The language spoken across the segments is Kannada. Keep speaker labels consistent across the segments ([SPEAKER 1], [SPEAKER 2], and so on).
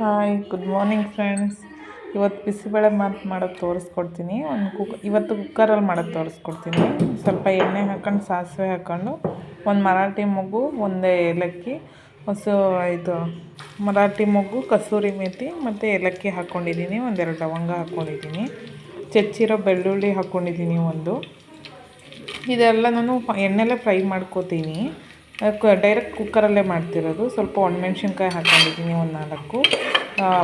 [SPEAKER 1] ಹಾಯ್ ಗುಡ್ ಮಾರ್ನಿಂಗ್ ಫ್ರೆಂಡ್ಸ್ ಇವತ್ತು ಬಿಸಿಬೇಳೆ ಮಾತು ಮಾಡೋದು ತೋರಿಸ್ಕೊಡ್ತೀನಿ. ಒಂದು ಕುಕ್ ಇವತ್ತು ಕುಕ್ಕರಲ್ಲಿ ಮಾಡೋದು ತೋರಿಸ್ಕೊಡ್ತೀನಿ. ಸ್ವಲ್ಪ ಎಣ್ಣೆ ಹಾಕ್ಕೊಂಡು ಸಾಸಿವೆ ಹಾಕ್ಕೊಂಡು ಒಂದು ಮರಾಠಿ ಮಗು ಒಂದೇ ಏಲಕ್ಕಿ, ಹೊಸ ಇದು, ಮರಾಠಿ ಮಗು ಕಸೂರಿ ಮೇಥಿ ಮತ್ತು ಏಲಕ್ಕಿ ಹಾಕ್ಕೊಂಡಿದ್ದೀನಿ ಒಂದೆರಡು ಲವಂಗ ಹಾಕ್ಕೊಂಡಿದ್ದೀನಿ ಚಚ್ಚಿರೋ ಬೆಳ್ಳುಳ್ಳಿ ಹಾಕ್ಕೊಂಡಿದ್ದೀನಿ ಒಂದು. ಇದೆಲ್ಲ ನಾನು ಎಣ್ಣೆಲ್ಲೇ ಫ್ರೈ ಮಾಡ್ಕೋತೀನಿ. ಡೈರೆಕ್ಟ್ ಕುಕ್ಕರಲ್ಲೇ ಮಾಡ್ತಿರೋದು. ಸ್ವಲ್ಪ ಒಣಮೆಣ್ಸಿನ್ಕಾಯಿ ಹಾಕೊಂಡಿದ್ದೀನಿ ಒಂದು ನಾಲ್ಕು.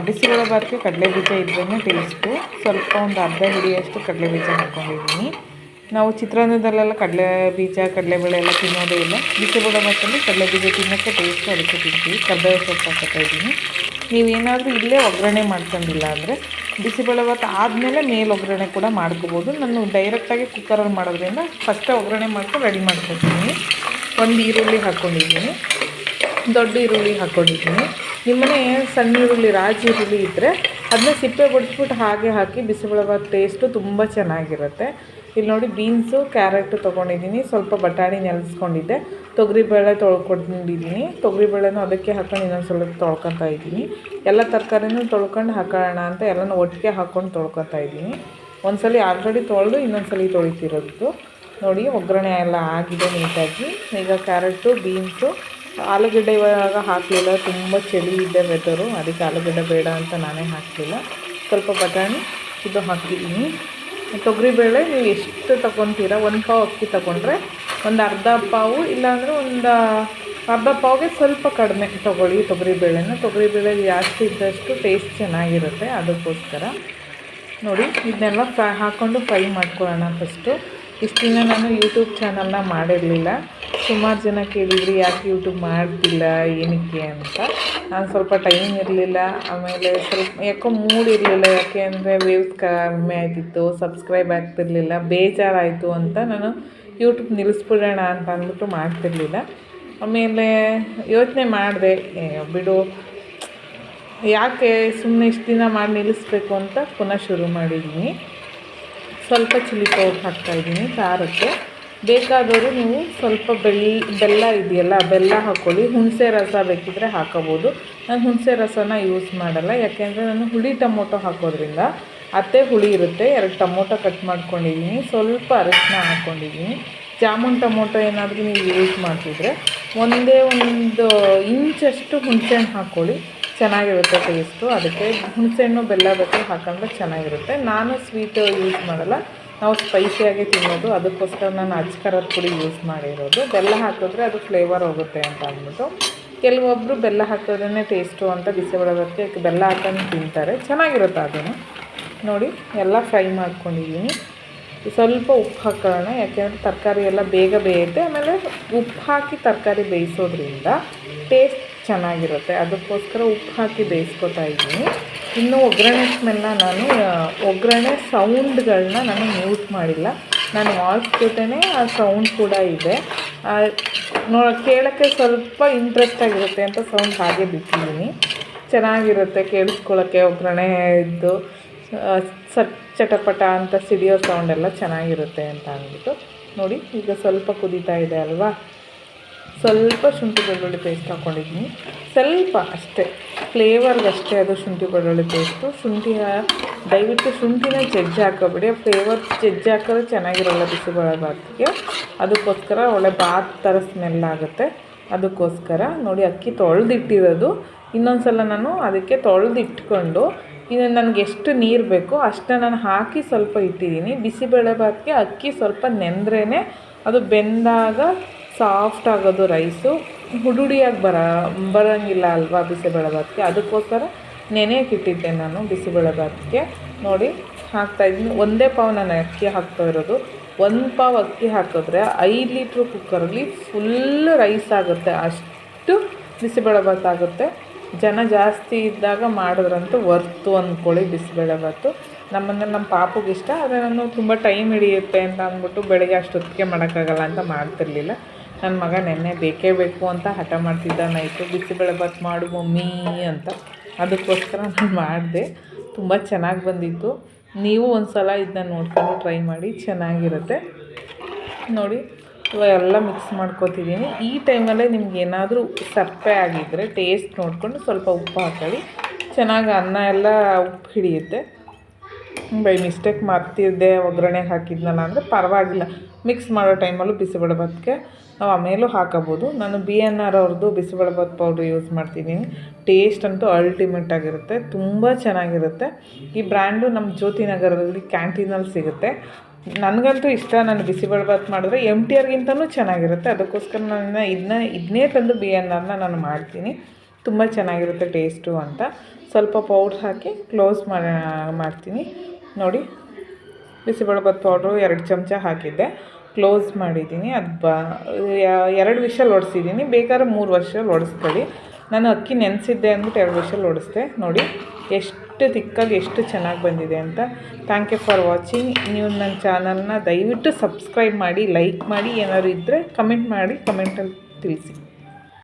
[SPEAKER 1] ಬಿಸಿಬೇಳೆ ಬಾತಿಗೆ ಕಡಲೆ ಬೀಜ ಇದ್ರೇ ಟೇಸ್ಟು ಸ್ವಲ್ಪ ಒಂದು ಅರ್ಧ ಹಿಡಿಯಷ್ಟು ಕಡಲೆ ಬೀಜ ಹಾಕ್ಕೊಂಡಿದ್ದೀನಿ ನಾವು ಚಿತ್ರಾನ್ನದಲ್ಲೆಲ್ಲ ಕಡಲೆ ಬೀಜ ಕಡಲೆಬೇಳೆ ಎಲ್ಲ ತಿನ್ನೋದೇ ಇಲ್ಲ. ಬಿಸಿಬೇಳೆ ಬಾತಲ್ಲಿ ಕಡಲೆ ಬೀಜ ತಿನ್ನೋಕ್ಕೆ ಟೇಸ್ಟು ಅದಕ್ಕೆ ತಿಂತೀವಿ. ಕಡಲೆ ಸ್ವಲ್ಪ ಹಾಕ್ತಾಯಿದ್ದೀನಿ ನೀವೇನಾದರೂ ಇಲ್ಲೇ ಒಗ್ಗರಣೆ ಮಾಡ್ಕೊಂಡಿಲ್ಲ ಅಂದರೆ ಬಿಸಿಬೇಳೆ ಬಾತ್ ಆದಮೇಲೆ ಮೇಲೆ ಒಗ್ಗರಣೆ ಕೂಡ ಮಾಡ್ಕೋಬೋದು. ನಾನು ಡೈರೆಕ್ಟಾಗಿ ಕುಕ್ಕರಲ್ಲಿ ಮಾಡೋದ್ರಿಂದ ಫಸ್ಟೇ ಒಗ್ಗರಣೆ ಮಾಡ್ಕೊಂಡು ರೆಡಿ ಮಾಡ್ಕೊತೀನಿ. ಒಂದು ಈರುಳ್ಳಿ ಹಾಕ್ಕೊಂಡಿದ್ದೀನಿ ದೊಡ್ಡ ಈರುಳ್ಳಿ ಹಾಕ್ಕೊಂಡಿದ್ದೀನಿ ನಿಮ್ಮನೆ ಸಣ್ಣ ಈರುಳ್ಳಿ, ರಾಜ ಈರುಳ್ಳಿ ಇದ್ದರೆ ಅದನ್ನ ಸಿಪ್ಪೆ ಬಡಿಸ್ಬಿಟ್ಟು ಹಾಗೆ ಹಾಕಿ ಬಿಸಿಬೇಳೆಬಾತ್ ಟೇಸ್ಟು ತುಂಬ ಚೆನ್ನಾಗಿರುತ್ತೆ. ಇಲ್ಲಿ ನೋಡಿ ಬೀನ್ಸು, ಕ್ಯಾರೆಟು ತೊಗೊಂಡಿದ್ದೀನಿ, ಸ್ವಲ್ಪ ಬಟಾಣಿ ನೆನೆಸ್ಕೊಂಡಿದ್ದೆ ತೊಗರಿಬೇಳೆ ತೊಳ್ಕೊಂಡಿದ್ದೀನಿ. ತೊಗರಿಬೇಳೆನೂ ಅದಕ್ಕೆ ಹಾಕೊಂಡು ಇನ್ನೊಂದು ಸ್ವಲ್ಪ ತೊಳ್ಕೊತಾ ಇದ್ದೀನಿ. ಎಲ್ಲ ತರಕಾರಿನೂ ತೊಳ್ಕೊಂಡು ಹಾಕೋಣ ಅಂತ ಎಲ್ಲನೂ ಒಟ್ಟಿಗೆ ಹಾಕ್ಕೊಂಡು ತೊಳ್ಕೊತಾ ಇದ್ದೀನಿ. ಒಂದ್ಸಲ ಆಲ್ರೆಡಿ ತೊಳೆದು ಇನ್ನೊಂದು ಸಲ ತೊಳಿತಿರೋದು. ನೋಡಿ, ಒಗ್ಗರಣೆ ಎಲ್ಲ ಆಗಿದೆ ನೀಟಾಗಿ. ಈಗ ಕ್ಯಾರೆಟು, ಬೀನ್ಸು, ಆಲೂಗಡ್ಡೆ ಇವಾಗ ಹಾಕಲಿಲ್ಲ. ತುಂಬ ಚಳಿ ಇದೆ ವೆದರು ಅದಕ್ಕೆ ಆಲೂಗಡ್ಡೆ ಬೇಡ ಅಂತ ನಾನೇ ಹಾಕಲಿಲ್ಲ. ಸ್ವಲ್ಪ ಬಟಾಣಿ ಇದು ಹಾಕಿದ್ದೀನಿ. ತೊಗರಿಬೇಳೆ ನೀವು ಎಷ್ಟು ತಗೊತೀರ? ಒಂದು ಪಾವು ಅಕ್ಕಿ ತೊಗೊಂಡ್ರೆ ಒಂದು ಅರ್ಧ ಪಾವು, ಇಲ್ಲಾಂದರೆ ಒಂದು ಅರ್ಧ ಪಾವಿಗೆ ಸ್ವಲ್ಪ ಕಡಿಮೆ ತೊಗೊಳ್ಳಿ ತೊಗರಿಬೇಳೆನ ತೊಗರಿಬೇಳೆ ಜಾಸ್ತಿ ಇದ್ದಷ್ಟು ಟೇಸ್ಟ್ ಚೆನ್ನಾಗಿರುತ್ತೆ ಅದಕ್ಕೋಸ್ಕರ. ನೋಡಿ, ಇದನ್ನೆಲ್ಲ ಫ್ರೈ ಹಾಕ್ಕೊಂಡು ಫ್ರೈ ಮಾಡ್ಕೊಳ್ಳೋಣ ಫಸ್ಟು ಇಷ್ಟು ದಿನ ನಾನು ಯೂಟ್ಯೂಬ್ ಚಾನಲ್ನ ಮಾಡಿರಲಿಲ್ಲ. ಸುಮಾರು ಜನ ಕೇಳಿದ್ರಿ, ಯಾಕೆ ಯೂಟ್ಯೂಬ್ ಮಾಡ್ತಿಲ್ಲ? ಏನಕ್ಕೆ ಅಂತ? ನಾನು ಸ್ವಲ್ಪ ಟೈಮ್ ಇರಲಿಲ್ಲ. ಆಮೇಲೆ ಸ್ವಲ್ಪ, ಯಾಕೋ ಮೂಡ್ ಇರಲಿಲ್ಲ. ಯಾಕೆ ಅಂದರೆ ವೇವ್ಸ್ ಕಮ್ಮಿ ಆಯ್ತಿತ್ತು ಸಬ್ಸ್ಕ್ರೈಬ್ ಆಗ್ತಿರ್ಲಿಲ್ಲ, ಬೇಜಾರಾಯಿತು ಅಂತ ನಾನು ಯೂಟ್ಯೂಬ್ ನಿಲ್ಲಿಸ್ಬಿಡೋಣ ಅಂತ ಅಂದ್ಬಿಟ್ಟು ಮಾಡ್ತಿರ್ಲಿಲ್ಲ. ಆಮೇಲೆ ಯೋಚನೆ ಮಾಡಿದೆ ಬಿಡು. ಯಾಕೆ ಸುಮ್ಮನೆ ಇಷ್ಟು ದಿನ ಮಾಡಿ ನಿಲ್ಲಿಸ್ಬೇಕು ಅಂತ ಪುನಃ ಶುರು ಮಾಡಿದ್ದೀನಿ ಸ್ವಲ್ಪ ಚಿಲ್ಲಿ ಪೌಡ್ರ್ ಹಾಕ್ತಾಯಿದ್ದೀನಿ ಖಾರಕ್ಕೆ. ಬೇಕಾದವರು ನೀವು ಸ್ವಲ್ಪ ಬೆಲ್ಲ ಬೆಲ್ಲ ಇದೆಯಲ್ಲ, ಬೆಲ್ಲ ಹಾಕ್ಕೊಳ್ಳಿ ಹುಣಸೆ ರಸ ಬೇಕಿದ್ದರೆ ಹಾಕೋಬೋದು. ನಾನು ಹುಣಸೆ ರಸನ ಯೂಸ್ ಮಾಡಲ್ಲ, ಯಾಕೆಂದರೆ ನಾನು ಹುಳಿ ಟೊಮೊಟೊ ಹಾಕೋದ್ರಿಂದ ಅತ್ತೆ ಹುಳಿ ಇರುತ್ತೆ. ಎರಡು ಟೊಮೊಟೊ ಕಟ್ ಮಾಡ್ಕೊಂಡಿದ್ದೀನಿ, ಸ್ವಲ್ಪ ಅರಿಶಿನ ಹಾಕ್ಕೊಂಡಿದ್ದೀನಿ ಜಾಮೂನ್ ಟೊಮೊಟೊ ಏನಾದರೂ ನೀವು ಯೂಸ್ ಮಾಡ್ತಿದ್ರೆ ಒಂದೇ ಒಂದು ಇಂಚಷ್ಟು ಹುಣಸೆಹಣ್ಣು ಹಾಕ್ಕೊಳ್ಳಿ ಚೆನ್ನಾಗಿರುತ್ತೆ ಟೇಸ್ಟು ಅದಕ್ಕೆ ಹುಣಸೆಹಣ್ಣು, ಬೆಲ್ಲ ಬೇಕು ಹಾಕೊಂಡ್ರೆ ಚೆನ್ನಾಗಿರುತ್ತೆ. ನಾನು ಸ್ವೀಟು ಯೂಸ್ ಮಾಡಲ್ಲ. ನಾವು ಸ್ಪೈಸಿಯಾಗಿ ತಿನ್ನೋದು, ಅದಕ್ಕೋಸ್ಕರ ನಾನು ಅಜ್ಕರದ ಪುಡಿ ಯೂಸ್ ಮಾಡಿರೋದು. ಬೆಲ್ಲ ಹಾಕಿದ್ರೆ ಅದು ಫ್ಲೇವರ್ ಹೋಗುತ್ತೆ ಅಂತ ಅಂದ್ಬಿಟ್ಟು. ಕೆಲವೊಬ್ಬರು ಬೆಲ್ಲ ಹಾಕಿದ್ರೇ ಟೇಸ್ಟು ಅಂತ ಬಿಸಿಬೇಳೆಬಾತಿಗೆ ಬೆಲ್ಲ ಹಾಕೊಂಡು ತಿಂತಾರೆ. ಚೆನ್ನಾಗಿರುತ್ತೆ ಅದನ್ನು. ನೋಡಿ, ಎಲ್ಲ ಫ್ರೈ ಮಾಡ್ಕೊಂಡಿದ್ದೀನಿ. ಸ್ವಲ್ಪ ಉಪ್ಪು ಹಾಕೋಣ, ಯಾಕೆಂದರೆ ತರಕಾರಿ ಎಲ್ಲ ಬೇಗ ಬೇಯುತ್ತೆ. ಆಮೇಲೆ ಉಪ್ಪು ಹಾಕಿ ತರಕಾರಿ ಬೇಯಿಸೋದ್ರಿಂದ ಟೇಸ್ಟ್ ಚೆನ್ನಾಗಿರುತ್ತೆ. ಅದಕ್ಕೋಸ್ಕರ ಉಪ್ಪು ಹಾಕಿ ಬೇಯಿಸ್ಕೊತಾ ಇದ್ದೀನಿ. ಇನ್ನು ಒಗ್ಗರಣೆ ಸ್ಮೆಲ್ನ ನಾನು ಒಗ್ಗರಣೆ ಸೌಂಡ್ಗಳನ್ನ ನಾನು ಮ್ಯೂಟ್ ಮಾಡಿಲ್ಲ. ನಾನು ವಾಯ್ಸ್ ಜೊತೆನೇ ಆ ಸೌಂಡ್ ಕೂಡ ಇದೆ. ನೋ ಕೇಳೋಕ್ಕೆ ಸ್ವಲ್ಪ ಇಂಟ್ರೆಸ್ಟ್ ಆಗಿರುತ್ತೆ ಅಂತ ಸೌಂಡ್ ಹಾಗೆ ಬಿಟ್ಟಿದ್ದೀನಿ. ಚೆನ್ನಾಗಿರುತ್ತೆ ಕೇಳಿಸ್ಕೊಳ್ಳೋಕ್ಕೆ ಒಗ್ಗರಣೆ ಇದ್ದು ಸಟ್, ಚಟಪಟ ಅಂತ ಸಿಡಿಯೋ ಸೌಂಡೆಲ್ಲ ಚೆನ್ನಾಗಿರುತ್ತೆ ಅಂತ ಅಂದ್ಬಿಟ್ಟು ನೋಡಿ, ಈಗ ಸ್ವಲ್ಪ ಕುದೀತಾ ಇದೆ ಅಲ್ವಾ? ಸ್ವಲ್ಪ ಶುಂಠಿ ಬೆಳ್ಳುಳ್ಳಿ ಪೇಸ್ಟ್ ಹಾಕ್ಕೊಂಡಿದ್ದೀನಿ ಸ್ವಲ್ಪ ಅಷ್ಟೇ ಫ್ಲೇವರ್ಗಷ್ಟೇ ಅದು ಶುಂಠಿ ಬೆಳ್ಳುಳ್ಳಿ ಪೇಸ್ಟು ಶುಂಠಿ ದಯವಿಟ್ಟು ಶುಂಠಿನ ಜಜ್ಜಿ ಹಾಕೋಬಿಡಿ ಫ್ಲೇವರ್ ಜಜ್ಜಿ ಹಾಕಿದ್ರೆ ಚೆನ್ನಾಗಿರೋಲ್ಲ ಬಿಸಿಬೇಳೆಬಾತಿಗೆ ಅದಕ್ಕೋಸ್ಕರ ಒಳ್ಳೆ ಬಾತ್ ಥರ ಸ್ಮೆಲ್ ಆಗುತ್ತೆ. ಅದಕ್ಕೋಸ್ಕರ ನೋಡಿ ಅಕ್ಕಿ ತೊಳೆದಿಟ್ಟಿರೋದು. ಇನ್ನೊಂದು ಸಲ ನಾನು ಅದಕ್ಕೆ ತೊಳೆದಿಟ್ಕೊಂಡು ಇನ್ನು ನನಗೆ ಎಷ್ಟು ನೀರು ಬೇಕೋ ಅಷ್ಟನ್ನ ನಾನು ಹಾಕಿ ಸ್ವಲ್ಪ ಇಟ್ಟಿದ್ದೀನಿ. ಬಿಸಿಬೇಳೆ ಬಾತ್ಗೆ ಅಕ್ಕಿ ಸ್ವಲ್ಪ ನೆಂದ್ರೇ ಅದು ಬೆಂದಾಗ ಸಾಫ್ಟ್ ಆಗೋದು ರೈಸು. ಹುಡುಡಿಯಾಗಿ ಬರ, ಬರೋಂಗಿಲ್ಲ ಅಲ್ವಾ ಬಿಸಿಬೇಳೆಬಾತಿಗೆ ಅದಕ್ಕೋಸ್ಕರ ನೆನೆಯಕ್ಕೆ ಇಟ್ಟಿದ್ದೆ ನಾನು ಬಿಸಿಬೇಳೆಬಾತಿಗೆ ನೋಡಿ ಹಾಕ್ತಾಯಿದ್ದೀನಿ ಒಂದೇ ಪಾವು ನಾನು ಅಕ್ಕಿ ಹಾಕ್ತಾ ಇರೋದು. ಒಂದು ಪಾವು ಅಕ್ಕಿ ಹಾಕಿದ್ರೆ ಐದು ಲೀಟ್ರ್ ಕುಕ್ಕರಲ್ಲಿ ಫುಲ್ ರೈಸ್ ಆಗುತ್ತೆ. ಅಷ್ಟು ಬಿಸಿಬೇಳೆಬಾತ್ ಆಗುತ್ತೆ. ಜನ ಜಾಸ್ತಿ ಇದ್ದಾಗ ಮಾಡಿದ್ರಂತೂ ವರ್ತು ಅಂದ್ಕೊಳ್ಳಿ ಬಿಸಿಬೇಳೆಬಾತು ನಮ್ಮನ್ನು ನಮ್ಮ ಪಾಪಗೆ ಇಷ್ಟ. ಆದರೆ ನಾನು ತುಂಬ ಟೈಮ್ ಹಿಡಿಯುತ್ತೆ ಅಂತ ಅಂದ್ಬಿಟ್ಟು ಬೆಳಗ್ಗೆ ಅಷ್ಟೊತ್ತಿಗೆ ಮಾಡೋಕ್ಕಾಗಲ್ಲ ಅಂತ ಮಾಡ್ತಿರ್ಲಿಲ್ಲ. ನನ್ನ ಮಗ ನೆನ್ನೆ ಬೇಕೇ ಬೇಕು ಅಂತ ಹಠ ಮಾಡ್ತಿದ್ದ. ನೈಟು ಬಿಸಿಬೇಳೆಬಾತ್ ಮಾಡು ಮಮ್ಮಿ ಅಂತ. ಅದಕ್ಕೋಸ್ಕರ ನಾನು ಮಾಡಿದೆ. ತುಂಬ ಚೆನ್ನಾಗಿ ಬಂದಿತ್ತು. ನೀವು ಒಂದು ಸಲ ಇದನ್ನ ನೋಡ್ಕೊಂಡು ಟ್ರೈ ಮಾಡಿ, ಚೆನ್ನಾಗಿರುತ್ತೆ. ನೋಡಿ ಇವಾಗೆಲ್ಲ ಮಿಕ್ಸ್ ಮಾಡ್ಕೊತಿದ್ದೀನಿ. ಈ ಟೈಮಲ್ಲೇ ನಿಮ್ಗೆ ಏನಾದರೂ ಸಪ್ಪೆ ಆಗಿದ್ದರೆ ಟೇಸ್ಟ್ ನೋಡಿಕೊಂಡು ಸ್ವಲ್ಪ ಉಪ್ಪು ಹಾಕೊಳ್ಳಿ. ಚೆನ್ನಾಗಿ ಅನ್ನ ಎಲ್ಲ ಉಪ್ಪು ಹಿಡಿಯುತ್ತೆ. ಬೈ ಮಿಸ್ಟೇಕ್ ಮರ್ತಿದ್ದೆ ಒಗ್ಗರಣೆಗೆ ಹಾಕಿದ್ನಲ್ಲ ಅಂದರೆ ಪರವಾಗಿಲ್ಲ. ಮಿಕ್ಸ್ ಮಾಡೋ ಟೈಮಲ್ಲೂ ಬಿಸಿಬೇಳೆಭಾತ್ಗೆ ನಾವು ಆಮೇಲೂ ಹಾಕೋಬೋದು. ನಾನು ಬಿ ಎನ್ ಆರ್ ಅವ್ರದ್ದು ಬಿಸಿಬೇಳೆಬಾತ್ ಪೌಡ್ರ್ ಯೂಸ್ ಮಾಡ್ತಿದ್ದೀನಿ. ಟೇಸ್ಟ್ ಅಂತೂ ಅಲ್ಟಿಮೇಟ್ ಆಗಿರುತ್ತೆ. ತುಂಬ ಚೆನ್ನಾಗಿರುತ್ತೆ. ಈ ಬ್ರ್ಯಾಂಡು ನಮ್ಮ ಜ್ಯೋತಿ ನಗರದಲ್ಲಿ ಕ್ಯಾಂಟೀನಲ್ಲಿ ಸಿಗುತ್ತೆ. ನನಗಂತೂ ಇಷ್ಟ. ನಾನು ಬಿಸಿಬೇಳೆಬಾತ್ ಮಾಡಿದ್ರೆ ಎಂ ಟಿ ಆರ್ಗಿಂತಲೂ ಚೆನ್ನಾಗಿರುತ್ತೆ. ಅದಕ್ಕೋಸ್ಕರ ನಾನು ಇದನ್ನ ಇದನ್ನೇ ತಂದು ಬಿ ಎನ್ ಆರ್ನ ನಾನು ಮಾಡ್ತೀನಿ. ತುಂಬ ಚೆನ್ನಾಗಿರುತ್ತೆ ಟೇಸ್ಟು ಅಂತ. ಸ್ವಲ್ಪ ಪೌಡ್ರ್ ಹಾಕಿ ಕ್ಲೋಸ್ ಮಾಡಿ ಮಾಡ್ತೀನಿ. ನೋಡಿ ಬಿಸಿಬೇಳೆಬಾತ್ ಪೌಡ್ರು ಎರಡು ಚಮಚ ಹಾಕಿದ್ದೆ. ಕ್ಲೋಸ್ ಮಾಡಿದ್ದೀನಿ. ಅದು ಬ ಎರಡು ವಿಷಲ್ ಹೊಡೆಸಿದ್ದೀನಿ ಬೇಕಾದ್ರೆ ಮೂರು ವರ್ಷ ಹೊಡೆಸ್ಕೊಳ್ಳಿ ನಾನು ಅಕ್ಕಿ ನೆನೆಸಿದ್ದೆ ಅಂದ್ಬಿಟ್ಟು ಎರಡು ವಿಷಲ್ ಹೊಡೆಸ್ದೆ ನೋಡಿ, ಎಷ್ಟು ತಿಕ್ಕಾಗಿ ಎಷ್ಟು ಚೆನ್ನಾಗಿ ಬಂದಿದೆ ಅಂತ. ಥ್ಯಾಂಕ್ ಯು ಫಾರ್ ವಾಚಿಂಗ್ ನೀವು ನನ್ನ ಚಾನಲ್ನ ದಯವಿಟ್ಟು ಸಬ್ಸ್ಕ್ರೈಬ್ ಮಾಡಿ ಲೈಕ್ ಮಾಡಿ. ಏನಾದ್ರು ಇದ್ದರೆ ಕಮೆಂಟ್ ಮಾಡಿ ಕಮೆಂಟಲ್ಲಿ ತಿಳಿಸಿ.